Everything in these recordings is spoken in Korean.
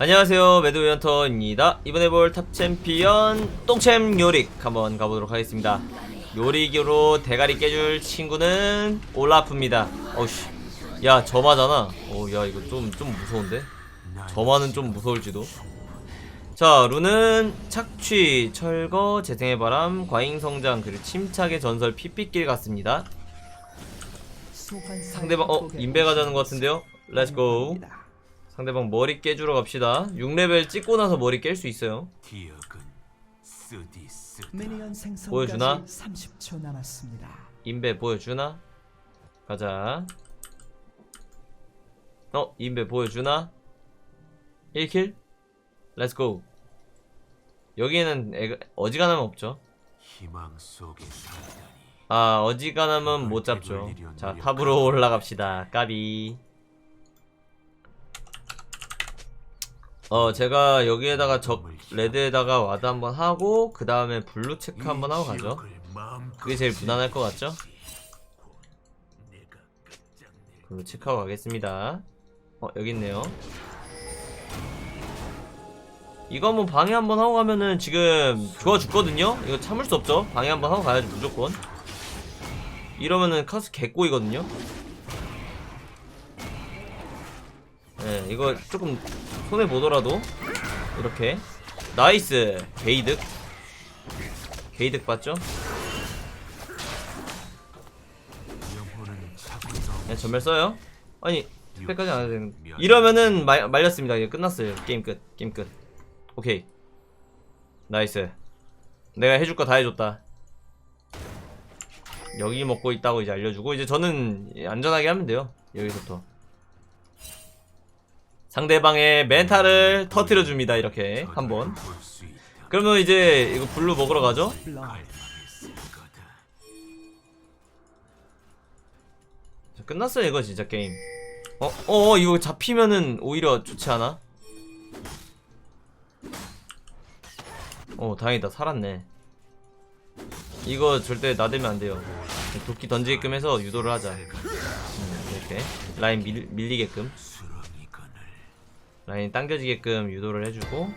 안녕하세요. 매드위언터입니다. 이번에 볼 탑챔피언 똥챔 요릭 한번 가보도록 하겠습니다. 요릭으로 대가리 깨줄 친구는 올라프입니다. 어우씨. 야 저마잖아. 어야 이거 좀좀 무서운데? 저마는 좀 무서울지도. 자 룬은 착취 철거 재생의 바람 과잉성장 그리고 침착의 전설 피삐길 같습니다. 상대방 어 인베 가자는 것 같은데요? 렛츠고 상대방 머리 깨주러 갑시다. 6레벨 찍고 나서 머리 깰 수 있어요. 기억은 쓰디 쓰다. 미니언 생성까지 보여주나? 30초 남았습니다. 인베 보여주나? 가자. 어 인베 보여주나? 1킬? 렛츠고 여기에는 애, 어지간하면 없죠. 희망 속에 아 어지간하면 못 잡죠. 자 탑으로 올라갑시다. 까비 어 제가 여기에다가 적 레드에다가 와드 한번 하고 그 다음에 블루 체크 한번 하고 가죠. 그게 제일 무난할 것 같죠? 블루 체크하고 가겠습니다. 어 여기 있네요. 이거 한번 방해 한번 하고 가면은 지금 좋아 죽거든요? 이거 참을 수 없죠? 방해 한번 하고 가야지 무조건. 이러면은 카스 개꼬이거든요? 네 이거 조금 손해 보더라도 이렇게. 나이스. 게이득. 게이득 봤죠? 자꾸 네 전멸 써요. 아니 스펙까지 안 해도 되는 이러면은 말, 말렸습니다. 이제 끝났어요. 게임 끝 게임 끝. 오케이. 나이스. 내가 해줄 거 다 해줬다. 여기 먹고 있다고 이제 알려주고 이제 저는 안전하게 하면 돼요. 여기서부터 상대방의 멘탈을 터트려 줍니다 이렇게. 한번. 그러면 이제 이거 블루 먹으러 가죠? 자, 끝났어요 이거 진짜 게임. 어? 어 이거 잡히면은 오히려 좋지 않아? 어 다행이다. 살았네. 이거 절대 나대면 안 돼요. 도끼 던지게끔 해서 유도를 하자. 음, 이렇게. 라인 밀, 밀리게끔 라인 당겨지게끔 유도를 해주고.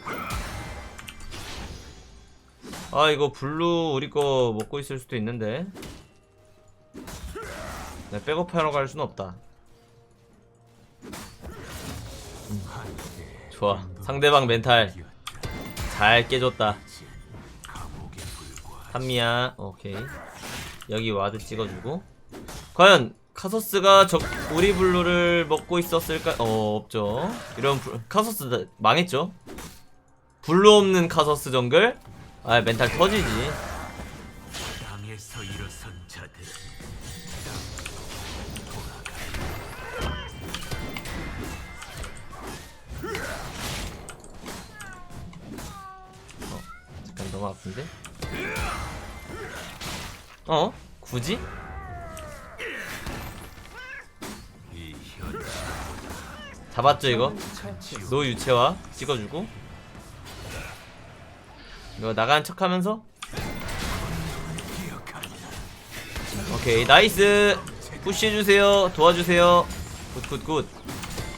아 이거 블루 우리 거 먹고 있을 수도 있는데. 네, 백업하러 갈 수는 없다. 한때 좋아. 상대방 멘탈 잘 깨줬다. 한미야 오케이. 여기 와드 찍어주고. 과연 카서스가 적 우리 블루를 먹고 있었을까? 어 없죠. 이런 블- 카서스 다- 망했죠? 블루 없는 카서스 정글? 아 멘탈 터지지. 자들 잠깐 너무 아픈데? 어? 굳이 이 잡았죠 이거? 노 유채화 찍어주고. 이거 나가는 척하면서? 오케이 나이스! 푸시해주세요. 도와주세요. 굿굿굿.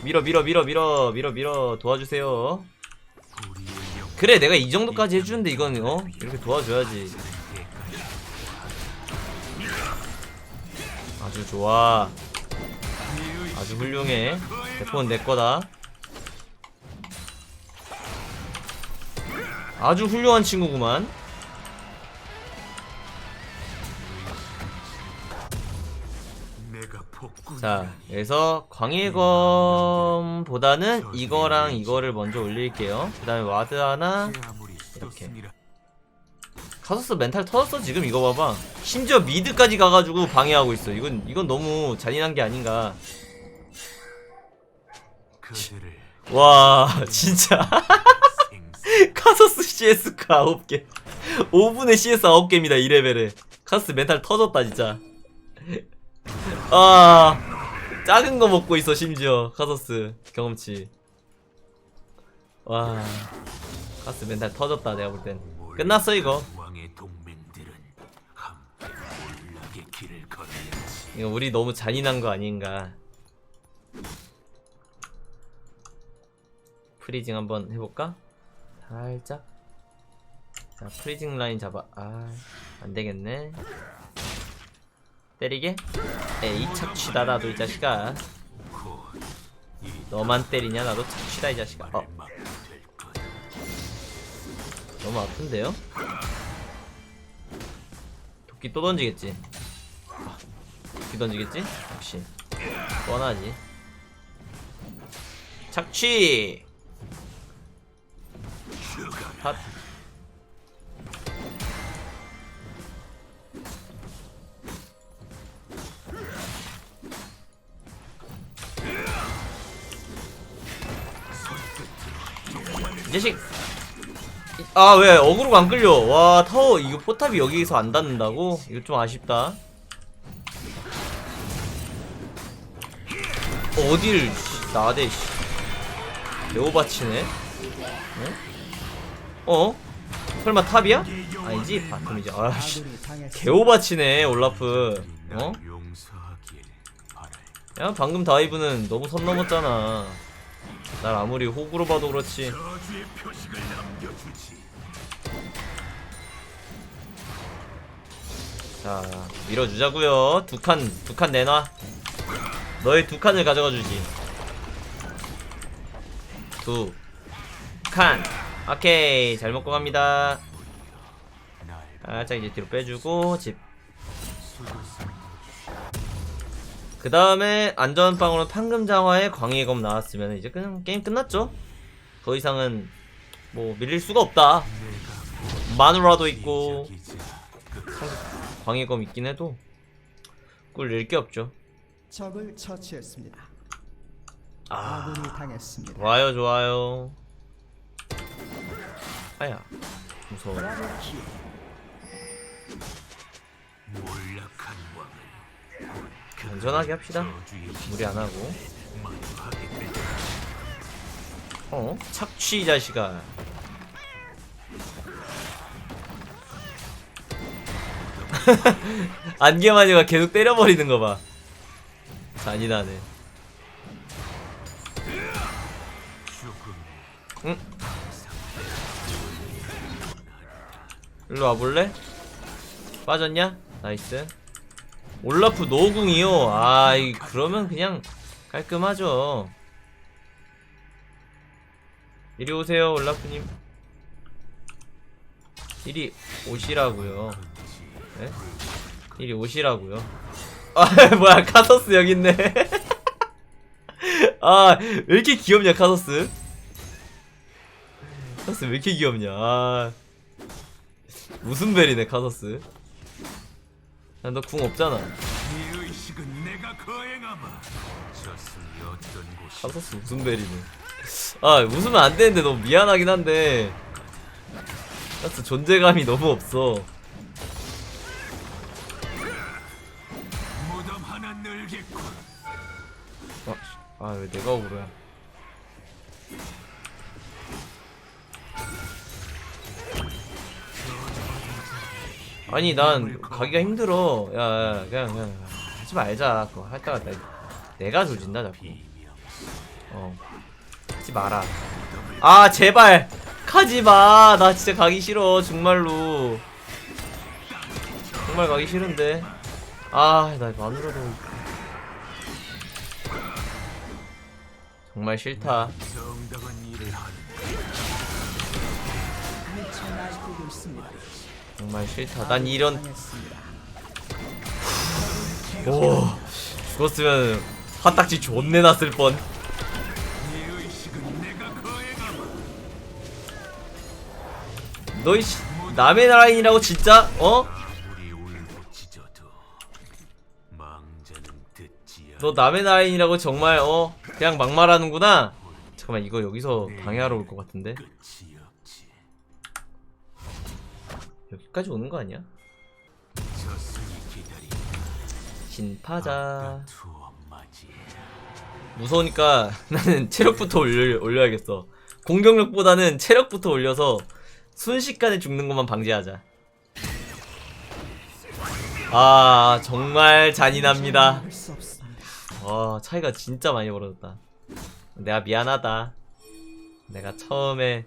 밀어 밀어 밀어 밀어 밀어 밀어. 도와주세요. 그래 내가 이 정도까지 해주는데 이건 어? 이렇게 도와줘야지. 아주 좋아 아주 훌륭해. 대포는 내 거다. 아주 훌륭한 친구구만. 자 그래서 광해검보다는 이거랑 이거를 먼저 올릴게요. 그 다음에 와드 하나. 이렇게. 카서스 멘탈 터졌어 지금? 이거 봐봐. 심지어 미드까지 가가지고 방해하고 있어. 이건 이건 너무 잔인한 게 아닌가 와 진짜. 카서스 CS가 9개. 5분의 CS 9개입니다 2레벨에 카서스 멘탈 터졌다 진짜. 아 작은 거 먹고 있어 심지어 카서스 경험치. 와 카서스 멘탈 터졌다 내가 볼 땐. 끝났어 이거. 이거 우리 너무 잔인한 거 아닌가 프리징 한번 해볼까? 살짝. 자 프리징 라인 잡아. 아 안되겠네. 때리게? 에이 착취다 나도 이 자식아. 너만 때리냐? 나도 착취다 이 자식아. 어. 너무 아픈데요? 도끼 또 던지겠지? 아, 도끼 던지겠지? 역시. 뻔하지. 착취 핫. 이 자식. 아 왜? 어그로가 안 끌려. 와 타워 이거 포탑이 여기서 안 닿는다고? 이거 좀 아쉽다. 어, 어딜 씨, 나대 씨. 개오바치네. 어? 어? 설마 탑이야? 아니지? 바텀이지. 아씨. 개오바치네 올라프. 어? 야 방금 다이브는 너무 선 넘었잖아. 날 아무리 호구로 봐도 그렇지. 자 밀어주자구요. 두 칸 두 칸 내놔. 너의 두 칸을 가져가 주지. 두칸 오케이 잘 먹고 갑니다. 날 살짝 이제 뒤로 빼주고 집. 그 다음에 안전빵으로 판금장화에 광해검 나왔으면 이제 그냥 게임 끝났죠? 더 이상은 뭐 밀릴 수가 없다. 마누라도 있고 광해검 있긴 해도 꿀낼게 없죠. 적을 처치했습니다. 아 아군이 당했습니다. 좋아요 좋아요 아야 무서워. 안전하게 합시다. 무리 안 하고. 만화하게 될 어? 착취 이 자식아. 안개마녀가 계속 때려버리는 거봐. 잔인하네 일로 와볼래? 빠졌냐? 나이스. 올라프 노궁이요. 아 이 그러면 그냥 깔끔하죠. 이리 오세요 올라프님. 이리 오시라고요. 네? 이리 오시라고요. 아 뭐야 카서스 여기 있네. 아 왜 이렇게 귀엽냐 카서스? 카서스 왜 이렇게 귀엽냐? 아 무슨 벨이네 카서스? 야너궁 없잖아. 카서스 무슨 벨이네. 아 웃으면 안 되는데 너무 미안하긴 한데. 카서스 존재감이 너무 없어. 하나 늘겠군. 아왜 내가 억울해 아니 난 가기가 힘들어. 야, 야 그냥 그냥 하지 말자. 그거 할다가 내, 내가 조진다 자꾸. 어. 하지 마라. 아 제발! 가지마! 나 진짜 가기 싫어 정말로. 정말 가기 싫은데. 아나 마누라도. 정말 싫다 정말 싫다. 난 이런. 오 죽었으면 화딱지 존내 났을 뻔. 씨 남의 라인이라고 진짜? 어? 너 남의 라인이라고 정말 어? 그냥 막말하는구나? 잠깐만 이거 여기서 방해하러 올 것 같은데 여기까지 오는 거 아니야? 맞이 무서우니까 나는 체력부터 올려, 올려야겠어. 공격력보다는 체력부터 올려서 순식간에 죽는 것만 방지하자. 아 정말 잔인합니다. 와 차이가 진짜 많이 벌어졌다. 내가 미안하다. 내가 처음에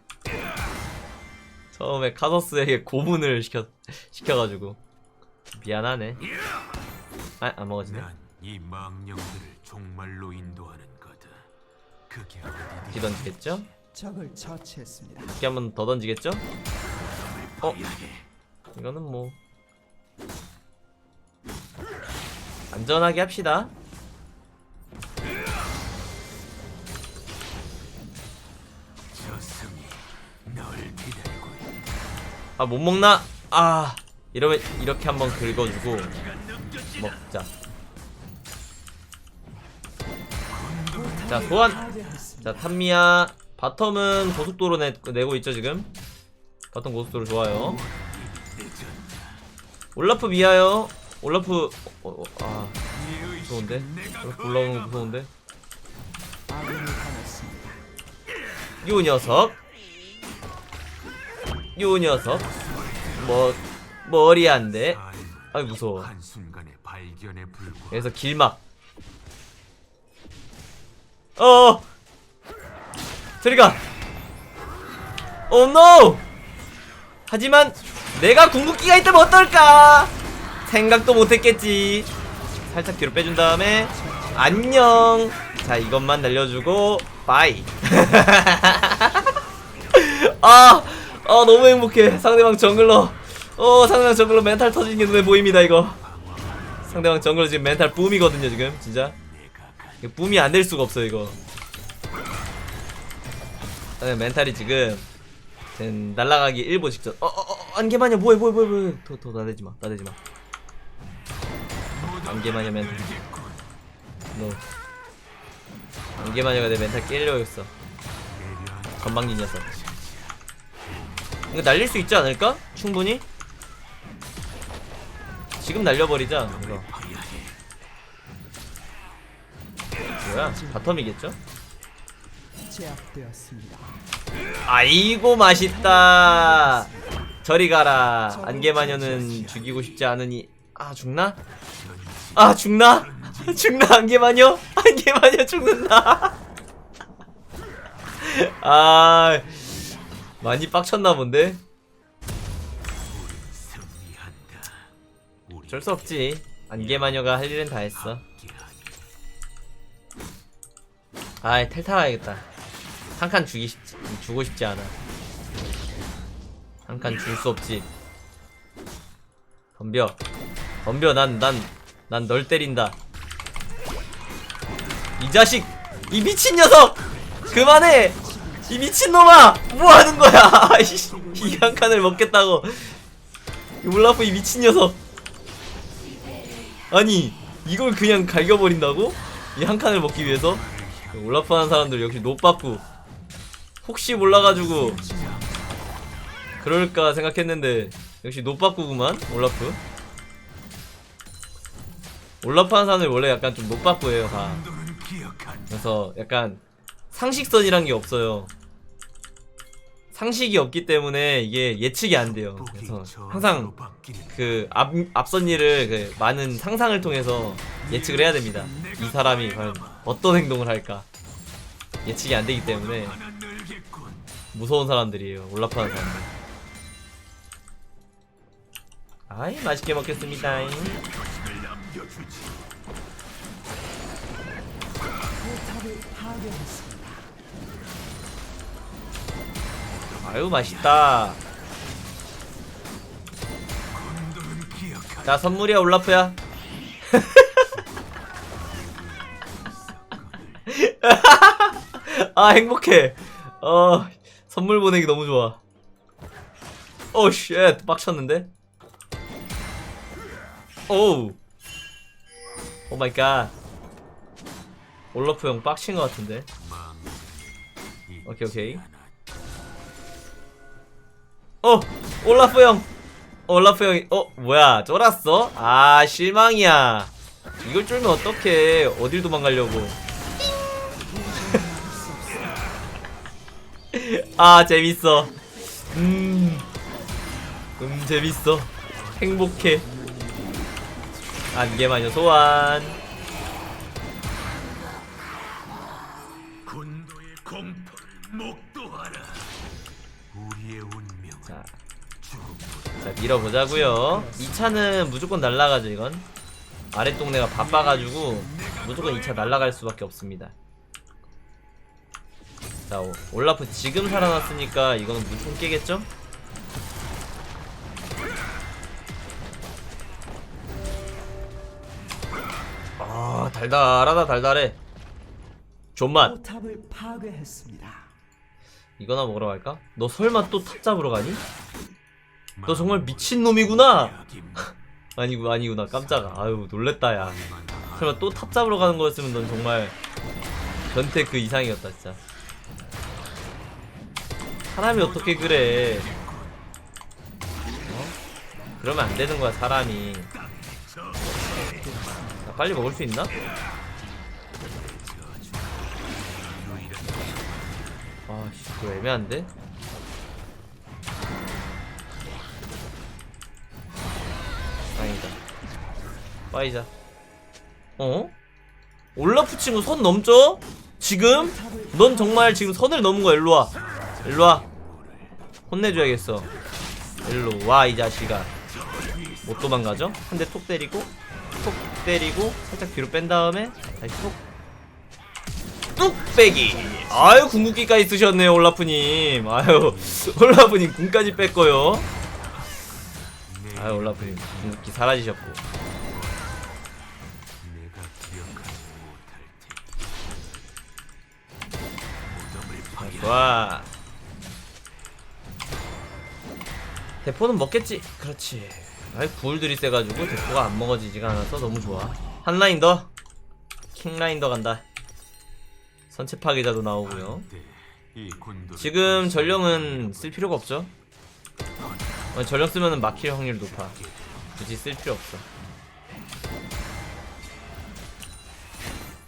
처음에 카서스에게 고문을 시켜 시켜가지고 미안하네. 아, 안 먹어지네. 난이 망령들을 종말로 인도하는 거다. 그게 기 어디든 던지겠죠? 적을 처치했습니다. 이렇게 한번 더 던지겠죠? 어? 이거는 뭐 안전하게 합시다. 아 못 먹나? 아 이러면 이렇게 한번 긁어주고 먹자. 자 소환. 자 탄미야 바텀은 고속도로 내, 내고 있죠 지금. 바텀 고속도로 좋아요. 올라프 미아요. 올라프 어, 어, 아네 무서운데? 올라오는 거. 무서운데? 요 녀석 요 녀석. 뭐 머리 안돼. 아이 무서워. 그래서 길막. 어! 트리가! 오노 하지만 내가 궁극기가 있다면 어떨까? 생각도 못했겠지. 살짝 뒤로 빼준 다음에 안녕. 자 이것만 날려주고 바이. 아, 아 너무 행복해. 상대방 정글러 어 상대방 정글러 멘탈 터지는 게 눈에 보입니다 이거. 상대방 정글러 지금 멘탈 붐이거든요 지금. 진짜. 이거 붐이 안 될 수가 없어 이거. 멘탈이 지금 날라가기 일보 직전. 어어어 안개마녀. 뭐해 뭐해 뭐해 뭐해. 더더 나대지마 나대지마. 안개마녀 멘탈. 너. 안개마녀가 내 멘탈 깨려고 했어. 건방진 녀석 이거 날릴 수 있지 않을까? 충분히? 지금 날려버리자 이거 뭐야 바텀이겠죠? 제압되었습니다. 아이고 맛있다 저리 가라 안개마녀는 죽이고 싶지 않으니 아 죽나? 아 죽나? 죽나 안개마녀? 안개마녀 죽는다 아 많이 빡쳤나 본데? 어쩔 수 없지. 안개마녀가 할 일은 다 했어. 아이 탈탈해야겠다. 한 칸 주기 싶 주고 싶지 않아. 한 칸 줄 수 없지. 덤벼. 덤벼 난 난 난 널 때린다. 이 자식! 이 미친 녀석! 그만해 이 미친놈아! 뭐 하는 거야? 이 한 칸을 먹겠다고. 이 올라프 이 미친 녀석. 아니 이걸 그냥 갈겨버린다고? 이 한 칸을 먹기 위해서? 올라프 하는 사람들 역시 노빠꾸. 혹시 몰라가지고. 그럴까 생각했는데 역시 노빠꾸구만 올라프. 올라프 하는 사람들 원래 약간 좀 노빠꾸예요 다. 그래서 약간 상식선이란 게 없어요 상식이 없기 때문에 이게 예측이 안 돼요 그래서 항상 그 앞, 앞선 일을 그 많은 상상을 통해서 예측을 해야 됩니다. 이 사람이 과연 어떤 행동을 할까 예측이 안 되기 때문에. 무서운 사람들이에요. 올라프하는 사람들. 아이 맛있게 먹겠습니다. 을 아유 맛있다. 자 선물이야 올라프야. 아 행복해. 어 선물 보내기 너무 좋아. 오쉣 빡쳤는데. 오우. 오 마이 갓. 올라프 형 빡친 것 같은데. 오케이, 오케이. 어 올라프 형. 올라프 형이 어 뭐야 쫄았어? 아 실망이야. 이걸 쫄면 어떡해? 어딜 도망가려고? 아 재밌어. 음, 음 재밌어. 행복해. 안개마녀 소환. 밀어보자고요 2차는 무조건 날라가죠 이건 아랫동네가 바빠가지고 무조건 2차 날라갈 수밖에 없습니다 자 오- 올라프 지금 살아났으니까 이거는 무조건 깨겠죠? 아 달달하다 달달해 존맛. 이거나 먹으러 갈까? 너 설마 또 탑 잡으러 가니? 너 정말 미친놈이구나. 아니구 아니구나. 깜짝아. 아유 놀랬다 야. 설마 또 탑 잡으러 가는 거였으면 넌 정말 변태 그 이상이었다 진짜. 사람이 어떻게 그래? 어? 그러면 안 되는 거야 사람이. 자, 빨리 먹을 수 있나? 아 씨 그거 애매한데? 빠이자. 어? 올라프 친구 선 넘죠? 지금? 넌 정말 지금 선을 넘은 거야. 일로와. 일로와. 혼내줘야겠어. 일로와 이 자식아. 못 도망가죠? 한 대 톡 때리고 톡 때리고 살짝 뒤로 뺀 다음에 다시 톡. 뚝배기. 아유 궁극기까지 쓰셨네요 올라프님. 아유 올라프님 궁까지 뺐고요. 아유 올라프님 궁극기 사라지셨고 좋아 대포는 먹겠지? 그렇지. 아이 부울들이 세가지고 대포가 안 먹어지지가 않아서 너무 좋아. 한 라인 더. 킹라인 더 간다. 선체 파괴자도 나오고요. 이 군도 지금 전령은 쓸 필요가 없죠? 어, 전령 쓰면은 막힐 확률 높아. 굳이 쓸 필요 없어.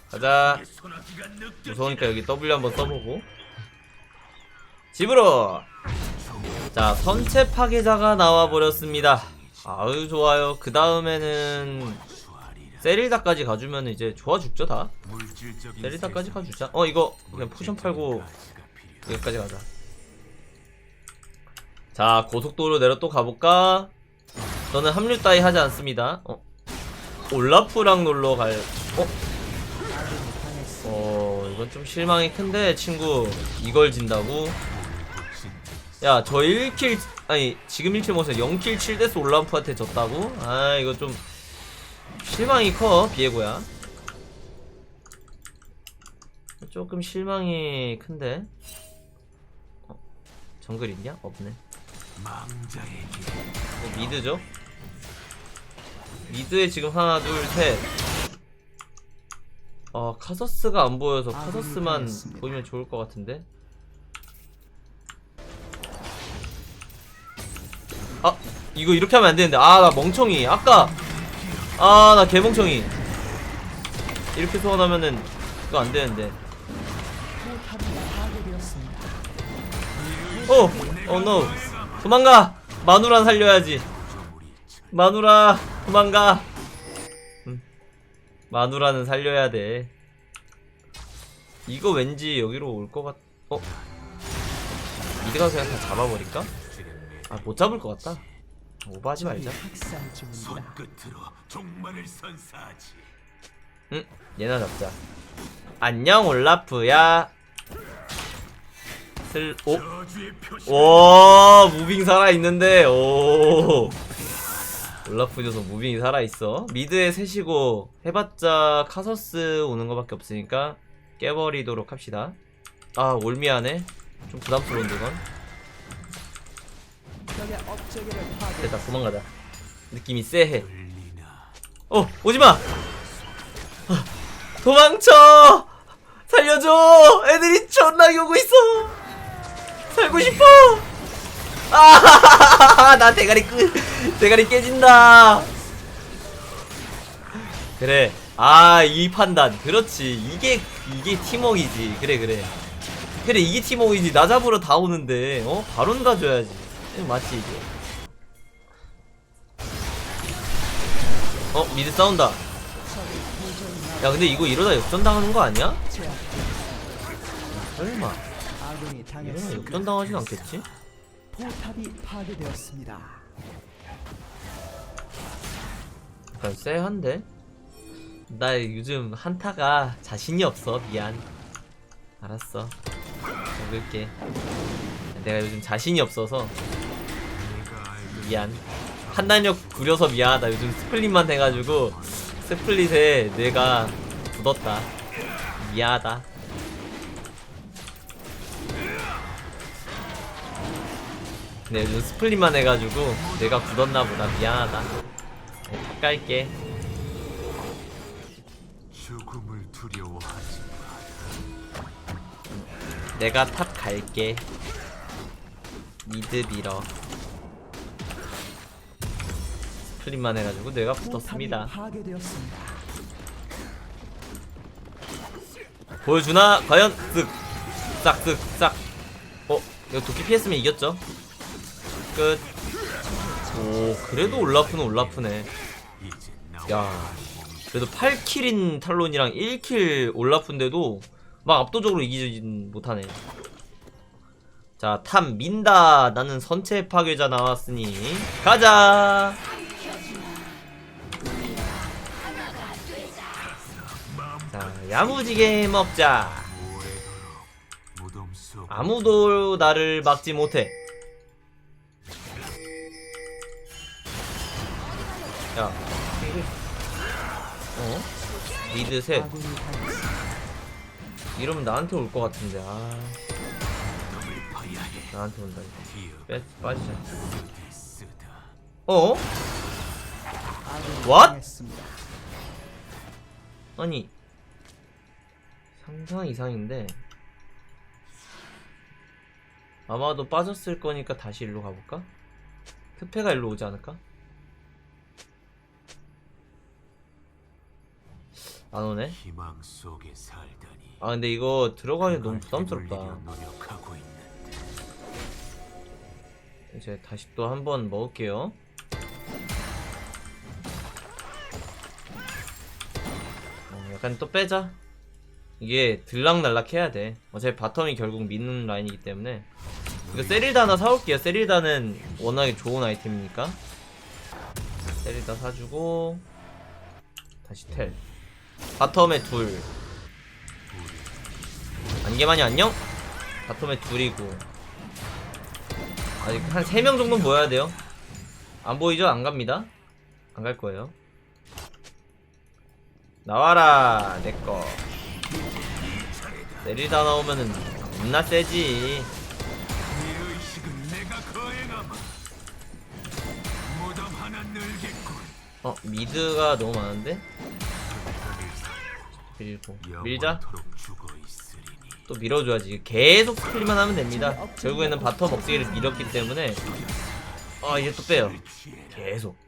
가자. 무서우니까 여기 W 한번 써보고 집으로. 자 선체 파괴자가 나와버렸습니다. 아유 좋아요. 그 다음에는 세릴다까지 가주면 이제 좋아 죽죠 다? 세릴다까지 가주자. 어 이거 그냥 포션 팔고 여기까지 가자. 자 고속도로 내려 또 가볼까? 저는 합류 따위 하지 않습니다. 어? 올라프랑 놀러 갈 어? 어 이건 좀 실망이 큰데 친구. 이걸 진다고 야 저 1킬 아니 지금 1킬 못해. 0킬 7데스 올라프한테 졌다고? 아 이거 좀 실망이 커 비에고야. 조금 실망이 큰데. 어, 정글 있냐? 없네. 어, 미드죠? 미드에 지금 하나 둘셋. 아 카서스가 안 보여서 카서스만 보이면 좋을 것 같은데 아 이거 이렇게 하면 안 되는데 아 나 멍청이 아까 아 나 개멍청이 이렇게 소환하면은 이거 안 되는데 포탑이 파괴되었습니다. 어! 어 노! 도망가! 마누라 살려야지 마누라 도망가 음. 마누라는 살려야 돼 이거 왠지 여기로 올 것 같... 어? 미드가 그냥 다 잡아버릴까? 아 못 잡을 것 같다 오버하지 말자 학살 중입니다. 손끝으로 종말을 선사하지. 응 얘나 잡자 안녕 올라프야 슬.. 오? 저주의 표시. 와 무빙 살아있는데 오 올라프 녀석 무빙이 살아있어 미드에 셋이고 해봤자 카서스 오는 거밖에 없으니까 깨버리도록 합시다 아 올미하네 좀 부담스러운데 이건. 됐다 도망가자. 느낌이 쎄해. 어 오지마! 아, 도망쳐! 살려줘! 애들이 존나게 오고 있어! 살고 싶어! 아나 대가리 끄 대가리 깨진다. 그래. 아 이 판단. 그렇지. 이게 이게 팀워크이지. 그래 그래. 그래 이게 팀워크이지. 나 잡으러 다 오는데 어? 바론 가줘야지. 응, 맞지 이게 어 미드 싸운다 야 근데 이거 이러다 역전당하는 거 아니야? 설마 이러면. 역전당하진 않겠지? 포탑이 파괴되었습니다. 약간 쎄한데? 나 요즘 한타가 자신이 없어 미안 알았어 먹을게 내가 요즘 자신이 없어서 미안. 판단력 구려서 미안하다. 요즘 스플릿만 해가지고 스플릿에 뇌가 굳었다. 미안하다. 근데 요즘 스플릿만 해가지고 뇌가 굳었나 보다. 미안하다. 네, 탑 갈게. 죽음을 두려워하지 내가 탑 갈게. 미드 밀어 스플릿만 해가지고 굳었습니다 파괴되었습니다. 보여주나? 과연 쓱 싹, 쓱, 싹. 어, 이거 도끼 피했으면 이겼죠? 끝. 오, 그래도 올라프는 올라프네. 야, 그래도 8킬인 탈론이랑 1킬 올라프인데도 막 압도적으로 이기진 못하네. 자, 탐 민다. 나는 선체 파괴자 나왔으니 가자. 야무지게 먹자. 아무도 나를 막지 못해. 야, 어? 미드 셋. 이러면 나한테 올 것 같은데. 아, 나한테 온다. 빠지자. 어? 당했습니다. 아니, 상상 이상인데. 아마도 빠졌을 거니까 다시 일로 가볼까? 특패가 일로 오지 않을까? 안 오네. 희망 속에 살다니 아 근데 이거 들어가기 너무 부담스럽다. 되돌리려 노력하고 있는데 이제 다시 또 한 번 먹을게요. 어, 약간 또 빼자. 이게 들락날락 해야 돼. 어차피 바텀이 결국 믿는 라인이기 때문에. 이거 세릴다 하나 사올게요. 세릴다는 워낙에 좋은 아이템이니까. 세릴다 사주고 다시 텔. 바텀에 둘. 안개만이 안녕? 바텀에 둘이고. 아직 한 3명 정도는 보여야 돼요. 안 보이죠? 안 갑니다. 안 갈 거예요. 나와라, 내꺼. 내리다 나오면은 겁나 세지. 어, 미드가 너무 많은데? 밀고. 밀자. 또 밀어줘야지. 계속 스플릿만 하면 됩니다. 결국에는 바텀 억제기를 밀었기 때문에. 아, 이제 또 빼요. 계속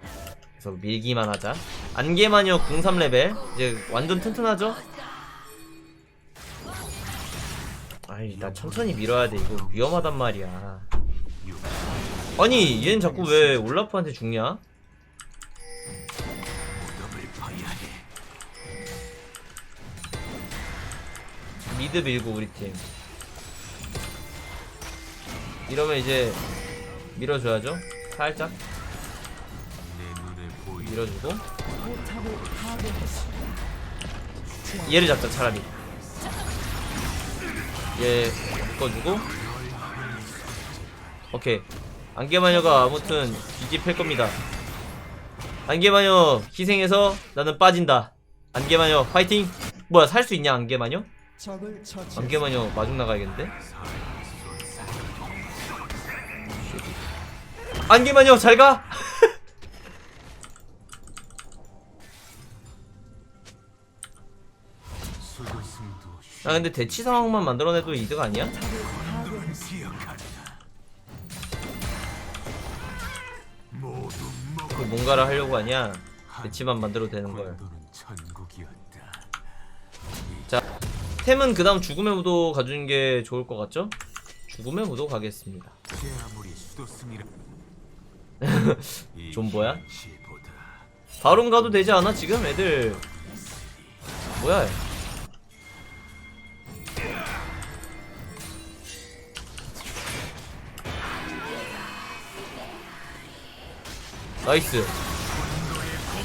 계속 밀기만 하자 안개마녀 03레벨 이제 완전 튼튼하죠? 아이 나 천천히 밀어야 돼. 이거 위험하단 말이야. 아니 얘는 자꾸 왜 올라프한테 죽냐? 미드 밀고 우리 팀. 이러면 이제 밀어줘야죠. 살짝. 밀어주고. 얘를 잡자 차라리 얘 묶어주고 오케이 안개마녀가 아무튼 뒤집힐 겁니다 안개마녀 희생해서 나는 빠진다 안개마녀 파이팅 뭐야 살 수 있냐 안개마녀? 안개마녀 마중 나가야겠는데? 안개마녀 잘가! 수고승도 아 근데 대치 상황만 만들어내도 이득 아니야? 그 뭔가를 하려고 하냐 대치만 만들어도 되는걸 권도는 천국이었다 템은 그 다음 죽음의 무도 가주는 게 좋을 것 같죠? 죽음의 무도 가겠습니다. 존버야? 보다 바론 가도 되지 않아? 지금 애들 뭐야? 나이스.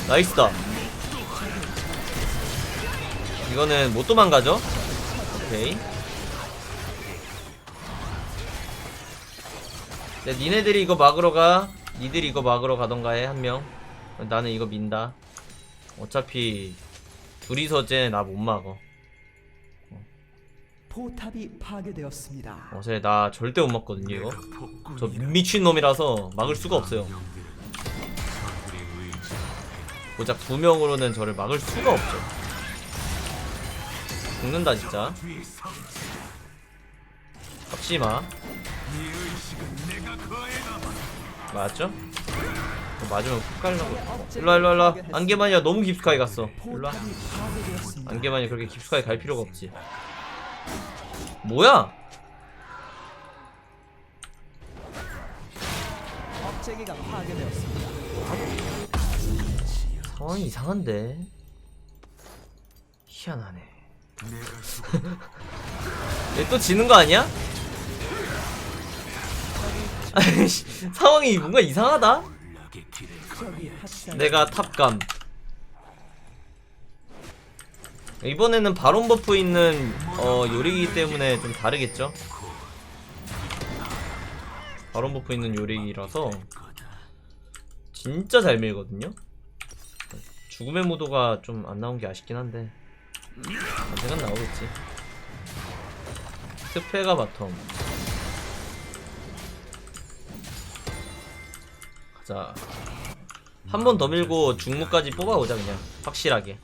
나이스다. 이거는 못 도망가죠? 오케이. 네, 니네들이 이거 막으러 가. 니들이 이거 막으러 가던가 해 한명. 나는 이거 민다. 어차피 둘이서 쟤 나 못 막어. 포탑이 파괴되었습니다. 어제 나 절대 못 막거든요 이거. 저 미친놈이라서 막을 수가 없어요 고작 두 명으로는 저를 막을 수가 없죠 죽는다 진짜 거행하마 맞죠? 맞으면 푹 갈라고 일로와 일로와 일로와 안개만이야 너무 깊숙하게 갔어 일로와. 안개만이 그렇게 깊숙하게 갈 필요가 없지 뭐야? 업체기가 파괴되었습니다. 상황이 이상한데 희한하네 얘 또 지는 거 아니야? 아이씨 상황이 뭔가 이상하다. 내가 탑감 이번에는 바론 버프 있는 어, 요리기 때문에 좀 다르겠죠? 바론 버프 있는 요리기라서 진짜 잘 밀거든요? 죽음의 모도가 좀 안 나온 게 아쉽긴 한데. 언젠간 나오겠지. 스페가 바텀. 가자. 한 번 더 밀고 중무까지 뽑아오자 그냥. 확실하게.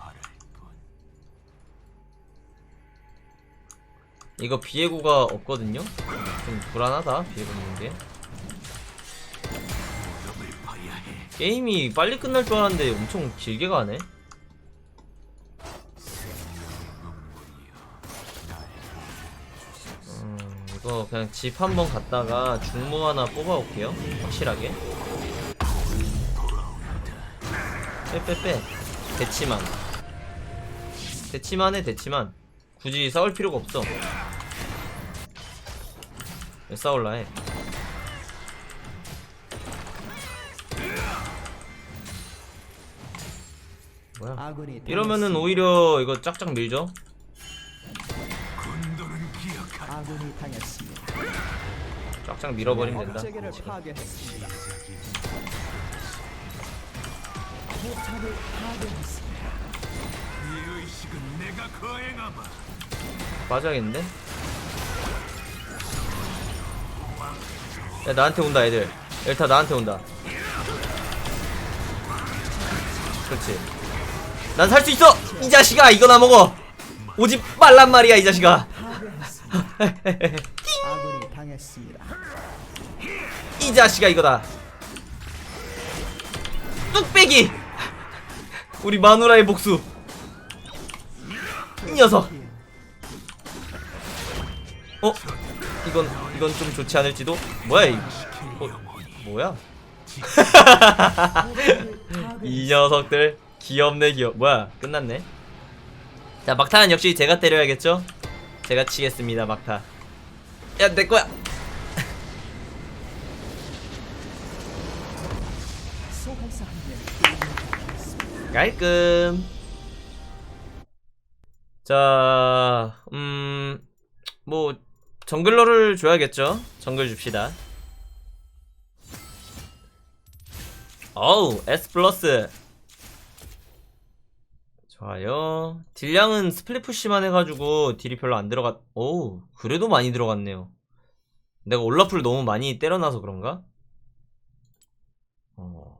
이거 비에고가 없거든요? 좀 불안하다 비에고 있는 게 게임이 빨리 끝날 줄 알았는데 엄청 길게 가네. 음, 이거 그냥 집 한번 갔다가 중무 하나 뽑아올게요 확실하게. 빼빼빼. 대치만. 대치만 해 대치만. 굳이 싸울 필요가 없어. 왜 싸울라 해 뭐야 아군이 이러면은. 오히려 이거 짝짝 밀죠 아군이 당했습니다. 짝짝 밀어버리면 된다 파괴했습니다. 포탑을 파괴했습니다. 네 의식은 내가 거행하마 빠져야겠는데? 야 나한테 온다 애들 다 나한테 온다 그렇지 난 살 수 있어! 이 자식아 이거나 먹어! 오지 말란 말이야 이 자식아. 이 자식아 이거다. 뚝배기! 우리 마누라의 복수. 이 녀석. 어? 이건 이건 좀 좋지 않을지도? 뭐야 이 어, 뭐야? 이 녀석들 귀엽네 귀여 뭐야 끝났네 자 막타는 역시 제가 때려야겠죠 제가 치겠습니다 막타 야 내거야 깔끔. 자, 음, 뭐 정글러를 줘야겠죠. 정글 줍시다. 어우, S 플러스. 좋아요. 딜량은 스플릿 푸시만 해가지고 딜이 별로 안 들어갔. 오, 그래도 많이 들어갔네요. 내가 올라프를 너무 많이 때려놔서 그런가? 어.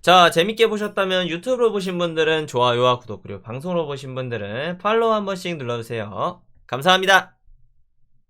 자, 재밌게 보셨다면 유튜브로 보신 분들은 좋아요와 구독, 그리고 방송으로 보신 분들은 팔로우 한 번씩 눌러주세요. 감사합니다.